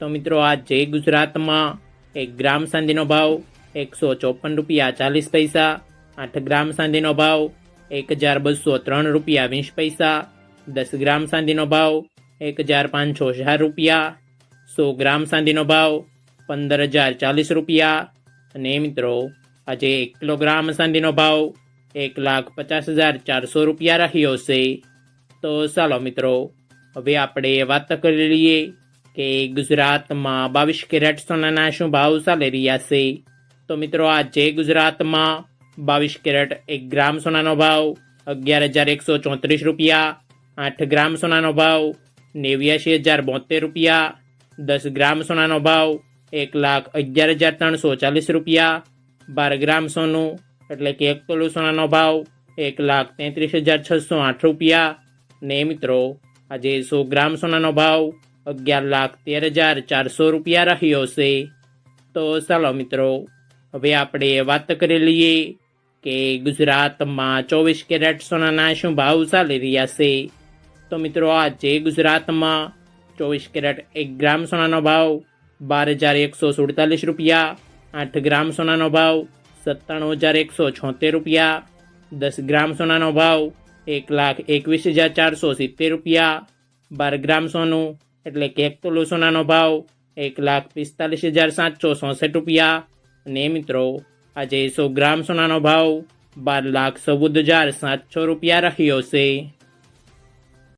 તો મિત્રો આજે ગુજરાતમાં એક ગ્રામ સાંધીનો ભાવ એકસો ચોપન રૂપિયા ચાલીસ પૈસા, આઠ ગ્રામ સાંધીનો ભાવ એક હજાર બસો ત્રણ રૂપિયા વીસ પૈસા, દસ ગ્રામ સાંધીનો ભાવ એક હજાર પાંચસો ચાર રૂપિયા, સો ગ્રામ સાંધીનો ભાવ પંદર હજાર ચાલીસ રૂપિયા. અને મિત્રો, આજે એક કિલોગ્રામ સાંધીનો ભાવ એક લાખ પચાસ હજાર ચારસો રૂપિયા રહ્યો છે. તો ચાલો મિત્રો, હવે આપણે વાત કરી લઈએ કે ગુજરાતમાં બાવીસ કેરેટ સોનાના શું ભાવ ચાલી રહ્યા છે. તો મિત્રો, આજે ગુજરાતમાં બાવીસ કેરેટ એક ગ્રામ સોનાનો ભાવ અગિયાર હજાર એકસો ચોત્રીસ રૂપિયા, આઠ ગ્રામ સોનાનો ભાવ નેવ્યાસી હજાર બોતેર રૂપિયા, દસ ગ્રામ સોનાનો ભાવ એક લાખ અગિયાર હજાર ત્રણસો ચાલીસ રૂપિયા, બાર ગ્રામ સોનું એટલે કે એક તોલું સોનાનો ભાવ એક લાખ તેત્રીસ હજાર છસો આઠ રૂપિયા. ને મિત્રો, આજે સો ગ્રામ સોનાનો ભાવ અગિયાર લાખ તેર હજાર ચારસો રૂપિયા રહ્યો છે. તો ચાલો મિત્રો, હવે આપણે વાત કરી લઈએ કે ગુજરાતમાં ચોવીસ કેરેટ સોનાના શું ભાવ ચાલી રહ્યા છે. તો મિત્રો, આજે ગુજરાતમાં ચોવીસ કેરેટ એક ગ્રામ સોનાનો ભાવ બાર હજાર એકસો સુડતાલીસ રૂપિયા, આઠ ગ્રામ સોનાનો ભાવ સત્તાણું હજાર એકસો છોતેર રૂપિયા, દસ ગ્રામ સોનાનો ભાવ એક લાખ એકવીસ હજાર ચારસો સિત્તેર રૂપિયા, બાર ગ્રામ સોનું એટલે કે એક તોલો સોનાનો ભાવ એક લાખ પિસ્તાલીસ હજાર સાતસો ચોસઠ રૂપિયા. અને મિત્રો, આજે સો ગ્રામ સોનાનો ભાવ બાર લાખ ચૌદ હજાર સાતસો રૂપિયા રહ્યો છે.